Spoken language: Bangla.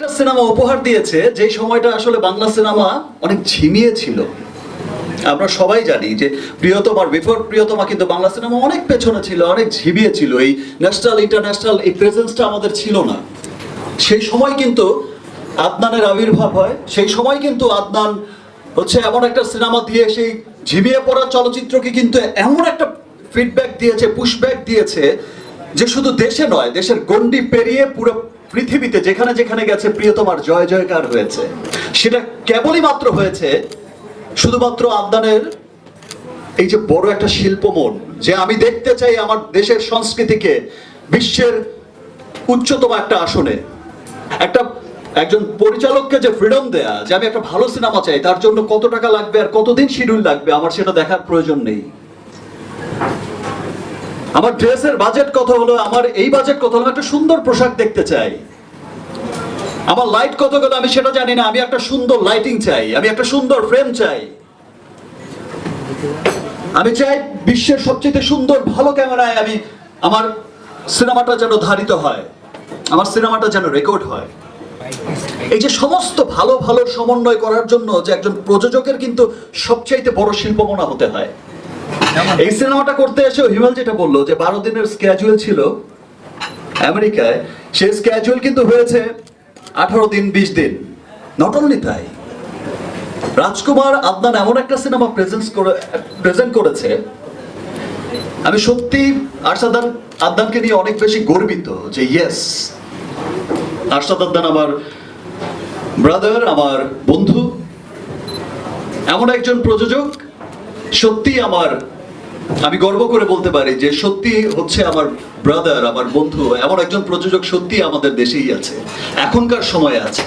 একটা সিনেমা উপহার দিয়েছে যে সময়টা আসলে বাংলা সিনেমা অনেক ঝিমিয়ে ছিল। আমরা সবাই জানি যে প্রিয়তম আর বিফোর প্রিয়তমা কিন্তু বাংলা সিনেমা অনেক পেছনে ছিল, অনেক ঝিমিয়ে ছিল। এই ন্যাশনাল ইন্টারন্যাশনাল এই প্রেজেন্সটা আমাদের ছিল না। সেই সময় কিন্তু আদনানের আবির্ভাব হয়, সেই সময় কিন্তু আদনান হচ্ছে এমন একটা সিনেমা দিয়ে সেই ঝিমিয়ে পড়া চলচ্চিত্রকে কিন্তু এমন একটা ফিডব্যাক দিয়েছে পুশব্যাক দিয়েছে যে শুধু দেশে নয়, দেশের গণ্ডি পেরিয়ে পুরো পৃথিবীতে যেখানে যেখানে গেছে প্রিয়তমার জয় জয়কার হয়েছে। সেটা কেবলই মাত্র হয়েছে শুধুমাত্র আমদানের এই যে বড় একটা শিল্পমন, যে আমি দেখতে চাই আমার দেশের সংস্কৃতিকে বিশ্বের উচ্চতম একটা আসনে। একটা একজন পরিচালককে যে ফ্রিডম দেয়া, যে আমি একটা ভালো সিনেমা চাই, তার জন্য কত টাকা লাগবে আর কতদিন শিডিউল লাগবে, আমার সেটা দেখার প্রয়োজন নেই। আমার ড্রেসের বাজেট কত হলো? আমার এই বাজেট কত হলো? একটা সুন্দর পোশাক দেখতে চাই। আমার লাইট কত গেল আমি সেটা জানি না। আমি একটা সুন্দর লাইটিং চাই। আমি একটা সুন্দর ফ্রেম চাই। আমি চাই বিশ্বের সবচেয়ে সুন্দর, ভালো ক্যামেরায় আমি আমার সিনেমাটা যেন ধারিত হয়। আমার সিনেমাটা যেন রেকর্ড হয়। এই যে সমস্ত ভালো ভালো সমন্বয় করার জন্য যে একজন প্রযোজকের কিন্তু সবচাইতে বড় শিল্পমনা হতে হয়। এই সিনেমাটা করতে এসে হিমাল যেটা বলল যে বারো দিনের স্ক্যাজুয়াল ছিল আমেরিকায়, সেই স্ক্যাজুয়াল কিন্তু হয়েছে আঠারো দিন, বিশ দিন। নট অনলি তাই, রাজকুমার আদনান এমন একটা সিনেমা প্রেজেন্স করে প্রেজেন্ট করেছে। আমি সত্যি আরশাদ আদনানকে নিয়ে অনেক বেশি গর্বিত যে ইয়েস আরশাদ আদনান আমার ব্রাদার আমার বন্ধু, এমন একজন প্রযোজক সত্যি আমার আমি গর্ব করে বলতে পারি যে সত্যি হচ্ছে আমার ব্রাদার আমার বন্ধু, এমন একজন প্রযোজক সত্যি আমাদের দেশেই আছে। এখনকার সময় আছে।